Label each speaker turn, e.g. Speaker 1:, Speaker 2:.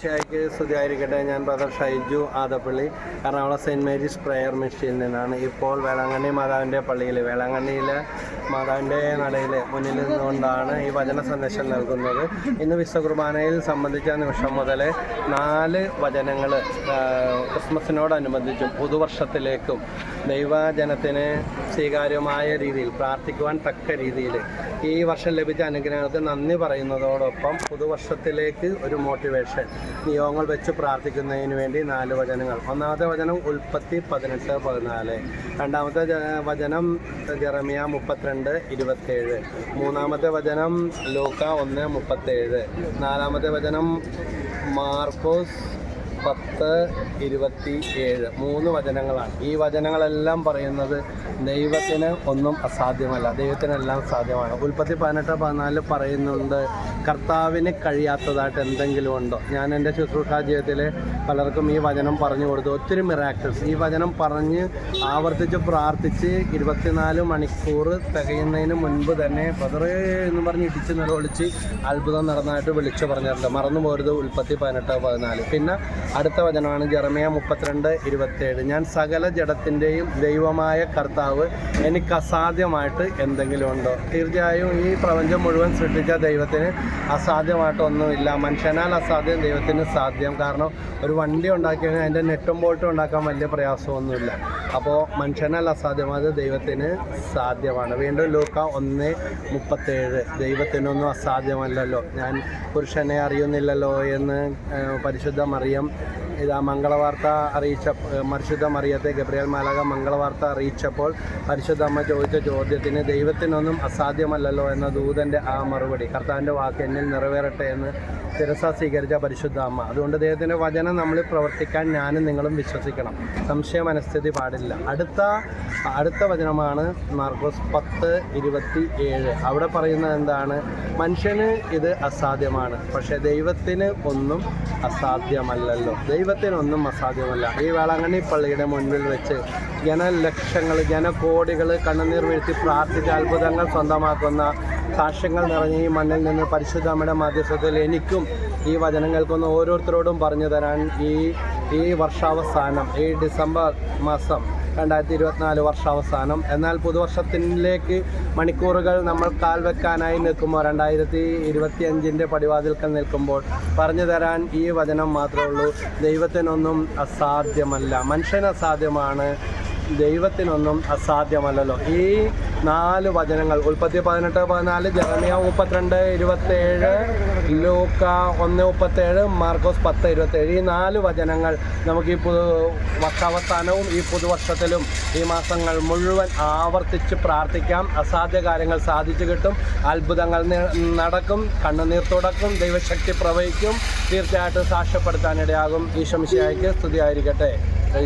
Speaker 1: ഷായ്ക്ക് സ്തുതിയായിരിക്കട്ടെ. ഞാൻ brother Shaiju Adappally. Ernakulam saint Mary's prayer മിഷനിൽ നിന്നാണ് ഇപ്പോൾ വേളാങ്കണ്ണി മാതാവിന്റെ പള്ളിയിൽ വേളാങ്കണ്ണിയിലെ മാതാവിന്റെ നടയിൽ മുന്നിൽ നിന്നുകൊണ്ടാണ് ഈ വചന സന്ദേശം നൽകുന്നത്. ഇന്ന് വിശ്വകുർബാനയിൽ സംബന്ധിച്ച നിമിഷം മുതൽ നാല് വചനങ്ങൾ ക്രിസ്മസിനോടനുബന്ധിച്ചും പുതുവർഷത്തിലേക്കും ദൈവജനത്തിന് സ്വീകാര്യമായ രീതിയിൽ പ്രാർത്ഥിക്കുവാൻ തക്ക രീതിയിൽ ഈ വർഷം ലഭിച്ച അനുഗ്രഹങ്ങൾക്ക് നന്ദി പറയുന്നതോടൊപ്പം പുതുവർഷത്തിലേക്ക് ഒരു മോട്ടിവേഷൻ നിയോഗങ്ങൾ വെച്ച് പ്രാർത്ഥിക്കുന്നതിന് വേണ്ടി നാല് വചനങ്ങൾ. ഒന്നാമത്തെ വചനം ഉൽപ്പത്തി പതിനെട്ട് പതിനാല്. രണ്ടാമത്തെ വചനം ജെറമിയ മുപ്പത്തിരണ്ട് ഇരുപത്തേഴ്. മൂന്നാമത്തെ വചനം ലൂക്ക ഒന്ന് മുപ്പത്തേഴ്. നാലാമത്തെ വചനം മാർക്കോസ് പത്ത് ഇരുപത്തി ഏഴ് മൂന്ന് വചനങ്ങളാണ്. ഈ വചനങ്ങളെല്ലാം പറയുന്നത് ദൈവത്തിന് ഒന്നും അസാധ്യമല്ല. ദൈവത്തിനെല്ലാം സാധ്യമാണ്. ഉൽപ്പത്തി പതിനെട്ട് പതിനാല് പറയുന്നുണ്ട് കർത്താവിന് കഴിയാത്തതായിട്ട് എന്തെങ്കിലും ഉണ്ടോ? ഞാൻ എന്റെ ശുശ്രൂഷാ ജീവിതത്തിൽ പലർക്കും ഈ വചനം പറഞ്ഞു കൊടുത്തു. ഒത്തിരി മിറാക്കിൾസ് ഈ വചനം പറഞ്ഞ് ആവർത്തിച്ച് പ്രാർത്ഥിച്ച് ഇരുപത്തിനാല് മണിക്കൂർ തികയുന്നതിന് മുൻപ് തന്നെ ബദറേ എന്ന് പറഞ്ഞ് ഇടിച്ച് നിലവിളിച്ച് അത്ഭുതം നടന്നതായിട്ട് വിളിച്ചു പറഞ്ഞിട്ടുണ്ട്. മറന്നു പോരുത് ഉൽപ്പത്തി പതിനെട്ട് പതിനാല്. പിന്നെ അടുത്ത വചനമാണ് ജെറമിയ മുപ്പത്തിരണ്ട് ഇരുപത്തേഴ് ഞാൻ സകല ജഡത്തിന്റെയും ദൈവമായ കർത്താവ് എനിക്ക് അസാധ്യമായിട്ട് എന്തെങ്കിലും ഉണ്ടോ? തീർച്ചയായും ഈ പ്രപഞ്ചം മുഴുവൻ സൃഷ്ടിച്ച ദൈവത്തിന് അസാധ്യമായിട്ടൊന്നുമില്ല മനുഷ്യനാൽ അസാധ്യം ദൈവത്തിന് സാധ്യം. കാരണം ഒരു വണ്ടി ഉണ്ടാക്കി കഴിഞ്ഞാൽ അതിന്റെ നെറ്റും ബോൾട്ടും ഉണ്ടാക്കാൻ വലിയ പ്രയാസമൊന്നുമില്ല. അപ്പോൾ മനുഷ്യനാൽ അസാധ്യമായത് ദൈവത്തിന് സാധ്യമാണ്. വീണ്ടും ലൂക്ക ഒന്ന് മുപ്പത്തേഴ് ദൈവത്തിനൊന്നും അസാധ്യമല്ലല്ലോ. ഞാൻ പുരുഷനെ അറിയുന്നില്ലല്ലോ എന്ന് പരിശുദ്ധ മറിയം ഇതാ മംഗളവാർത്ത അറിയിച്ച പരിശുദ്ധ മറിയത്തെ ഗബ്രിയൽ മാലക മംഗളവാർത്ത അറിയിച്ചപ്പോൾ പരിശുദ്ധ അമ്മ ചോദിച്ച ചോദ്യത്തിന് ദൈവത്തിനൊന്നും അസാധ്യമല്ലല്ലോ എന്ന ദൂതന്റെ ആ മറുപടി കർത്താവിന്റെ വാക്ക് എന്നിൽ നിറവേറട്ടെ എന്ന് തിരസ സ്വീകരിച്ച പരിശുദ്ധ അമ്മ. അതുകൊണ്ട് ദൈവത്തിന്റെ വചനം നമ്മൾ പ്രവർത്തിക്കാൻ ഞാനും നിങ്ങളും വിശ്വസിക്കണം. സംശയ മനസ്ഥിതി പാടില്ല. അടുത്ത അടുത്ത വചനമാണ് മാർക്കോസ് പത്ത് ഇരുപത്തി ഏഴ് അവിടെ പറയുന്നത് എന്താണ്? മനുഷ്യന് ഇത് അസാധ്യമാണ് പക്ഷേ ദൈവത്തിന് ഒന്നും അസാധ്യമല്ലല്ലോ. ദൈവത്തിനൊന്നും അസാധ്യമല്ല. ഈ വേളാങ്കണ്ണി പള്ളിയുടെ മുൻപിൽ വെച്ച് ജനലക്ഷങ്ങൾ ജനകോടികൾ കണ്ണുനീർ വീഴ്ത്തി പ്രാർത്ഥിച്ച അത്ഭുതങ്ങൾ സ്വന്തമാക്കുന്ന സാക്ഷ്യങ്ങൾ നിറഞ്ഞ ഈ മണ്ണിൽ നിന്ന് പരിശുദ്ധമ്മയുടെ മധ്യസ്ഥത്തിൽ എനിക്കും ഈ വചനം കേൾക്കുന്ന ഓരോരുത്തരോടും പറഞ്ഞു തരാൻ ഈ ഈ വർഷാവസാനം ഈ ഡിസംബർ മാസം രണ്ടായിരത്തി ഇരുപത്തിനാല് വർഷാവസാനം. എന്നാൽ പുതുവർഷത്തിലേക്ക് മണിക്കൂറുകൾ നമ്മൾ കാൽ വെക്കാനായി നിൽക്കുമ്പോൾ രണ്ടായിരത്തി ഇരുപത്തി അഞ്ചിന്റെ പടിവാതിൽക്കൽ നിൽക്കുമ്പോൾ പറഞ്ഞു തരാൻ ഈ വചനം മാത്രമേ ഉള്ളൂ. ദൈവത്തിനൊന്നും അസാധ്യമല്ല. മനുഷ്യന് അസാധ്യമാണ് ദൈവത്തിനൊന്നും അസാധ്യമല്ലല്ലോ. ഈ നാല് വചനങ്ങൾ ഉൽപ്പത്തി പതിനെട്ട് പതിനാല് ജെറമിയ മുപ്പത്തിരണ്ട് ഇരുപത്തേഴ് ലൂക്ക ഒന്ന് മുപ്പത്തേഴ് മാർക്കോസ് പത്ത് ഇരുപത്തേഴ് ഈ നാല് വചനങ്ങൾ നമുക്ക് ഈ പുതു വർഷാവസാനവും ഈ പുതുവർഷത്തിലും ഈ മാസങ്ങൾ മുഴുവൻ ആവർത്തിച്ച് പ്രാർത്ഥിക്കാം. അസാധ്യ കാര്യങ്ങൾ സാധിച്ചു കിട്ടും. അത്ഭുതങ്ങൾ നടക്കും. കണ്ണുനീർ തുടക്കും. ദൈവശക്തി പ്രവഹിക്കും. തീർച്ചയായിട്ടും സാക്ഷ്യപ്പെടുത്താനിടയാകും. ഈശംശിയായിക്ക് സ്തുതിയായിരിക്കട്ടെ.